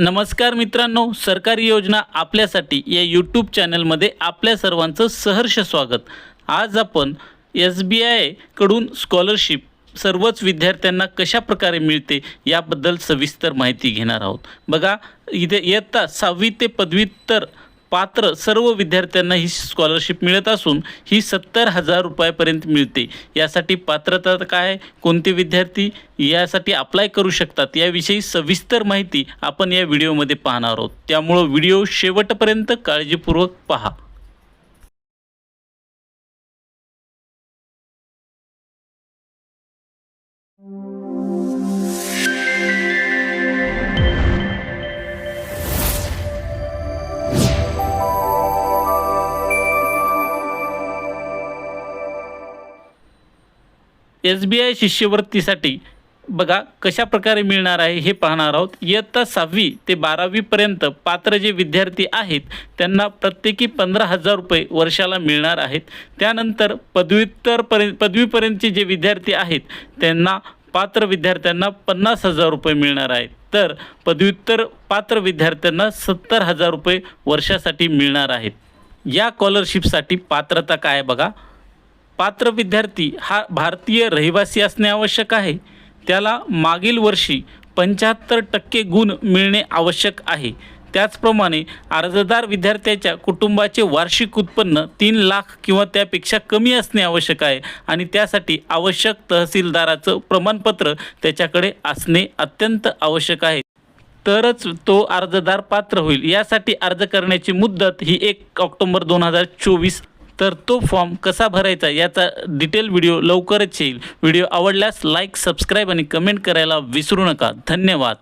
नमस्कार मित्रांनो सरकारी योजना आपल्यासाठी या यूट्यूब चॅनलमध्ये आपल्या सर्वांचं सहर्ष स्वागत. आज आपण एस बी आयकडून स्कॉलरशिप सर्वच विद्यार्थ्यांना कशा प्रकारे मिळते याबद्दल सविस्तर माहिती घेणार आहोत. बघा इथे इयत्ता सहावी ते पदव्युत्तर पात्र सर्व विद्यार्थ्यांना ही स्कॉलरशिप मिळत असून ही सत्तर हजार रुपयापर्यंत मिळते. यासाठी पात्रता काय? कोणते विद्यार्थी? यासाठी अप्लाय करू शकतात. याविषयी सविस्तर माहिती आपण या व्हिडिओमध्ये पाहणार आहोत. त्यामुळं व्हिडिओ शेवटपर्यंत काळजीपूर्वक पहा. एस बी आय शिष्यवृत्तीसाठी बघा कशा प्रकारे मिळणार आहे हे पाहणार आहोत. इयत्ता सहावी ते बारावीपर्यंत पात्र जे विद्यार्थी आहेत त्यांना प्रत्येकी पंधरा हजार रुपये वर्षाला मिळणार आहेत. त्यानंतर पदव्युत्तरपर्यंत पदवीपर्यंतचे जे विद्यार्थी आहेत त्यांना पात्र विद्यार्थ्यांना पन्नास हजार रुपये मिळणार आहेत. तर पदव्युत्तर पात्र विद्यार्थ्यांना सत्तर हजार रुपये वर्षासाठी मिळणार आहेत. या स्कॉलरशिपसाठी पात्रता काय आहे बघा. पात्र विद्यार्थी हा भारतीय रहिवासी असणे आवश्यक आहे. त्याला मागील वर्षी पंच्याहत्तर टक्के गुण मिळणे आवश्यक आहे. त्याचप्रमाणे अर्जदार विद्यार्थ्याच्या कुटुंबाचे वार्षिक उत्पन्न तीन लाख किंवा त्यापेक्षा कमी असणे आवश्यक आहे आणि त्यासाठी आवश्यक तहसीलदाराचं प्रमाणपत्र त्याच्याकडे असणे अत्यंत आवश्यक आहे. तरच तो अर्जदार पात्र होईल. यासाठी अर्ज करण्याची मुदत ही एक ऑक्टोंबर दोन हजार चोवीस तर तो फॉर्म कसा भरायचा याचा डिटेल व्हिडिओ लवकरच येईल. व्हिडिओ आवडल्यास लाईक सबस्क्राईब आणि कमेंट करायला विसरू नका. धन्यवाद.